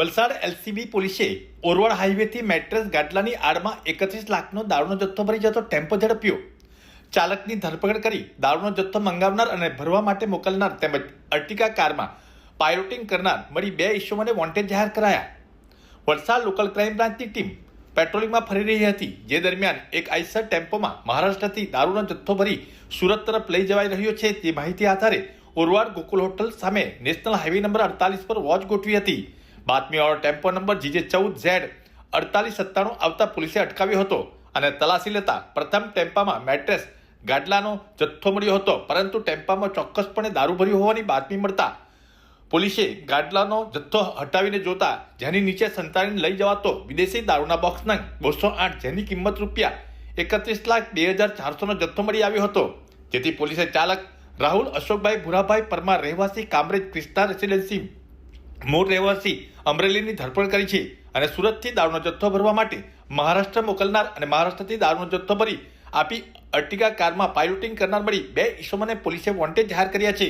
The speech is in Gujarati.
વલસાડ એલસીબી પોલીસે ઓરવાડ હાઈવેથી મેટ્રેસ ગાડલાની આડમાં એકત્રીસ લાખનો દારૂનો જથ્થો ભરી જતો ટેમ્પો ઝડપ્યો. ચાલકની ધરપકડ કરી દારૂનો જથ્થો મંગાવનાર અને ભરવા માટે મોકલનાર તેમજ અર્ટિકા કારમાં પાયરોટિંગ કરનાર મળી બે ઇસ્યુઓને વોન્ટેડ જાહેર કરાયા. વલસાડ લોકલ ક્રાઇમ બ્રાન્ચની ટીમ પેટ્રોલિંગમાં ફરી રહી હતી, જે દરમિયાન એક આઈસર ટેમ્પોમાં મહારાષ્ટ્રથી દારૂનો જથ્થો ભરી સુરત તરફ લઈ જવાઈ રહ્યો છે. તે માહિતી આધારે ઓરવાડ ગોકુલ હોટલ સામે નેશનલ હાઈવે નંબર અડતાલીસ પર વોચ ગોઠવી હતી. બાતમીવાળો ટેમ્પો નંબર જીજે ચૌદ ઝેડ અડતાલીસ સત્તાણું આવતા પોલીસે અટકાવ્યો હતો અને તલાશી લેતા પ્રથમ ટેમ્પામાં મેટ્રેસ ગાડલાનો જથ્થો મળ્યો હતો. પરંતુ ટેમ્પામાં ચોક્કસપણે દારૂ ભર્યું હોવાની બાતમી મળતા પોલીસે ગાડલાનો જથ્થો હટાવીને જોતા જેની નીચે સંતાડીને લઈ જવાતો વિદેશી દારૂના બોક્સના બસો આઠ જેની કિંમત રૂપિયા એકત્રીસ લાખ બે હજાર ચારસોનો જથ્થો મળી આવ્યો હતો. જેથી પોલીસે ચાલક રાહુલ અશોકભાઈ ભુરાભાઈ પરમાર રહેવાસી કામરેજ ક્રિસ્તા રેસિડેન્સી મૂળ રહેવાસી અમરેલીની ધરપકડ કરી છે અને સુરતથી દારૂનો જથ્થો ભરવા માટે મહારાષ્ટ્ર મોકલનાર અને મહારાષ્ટ્રથી દારૂનો જથ્થો ભરી આપી અર્ટિગા કારમાં પાયલોટિંગ કરનાર મળી બે ઈસમોને પોલીસે વોન્ટેજ જાહેર કર્યા છે.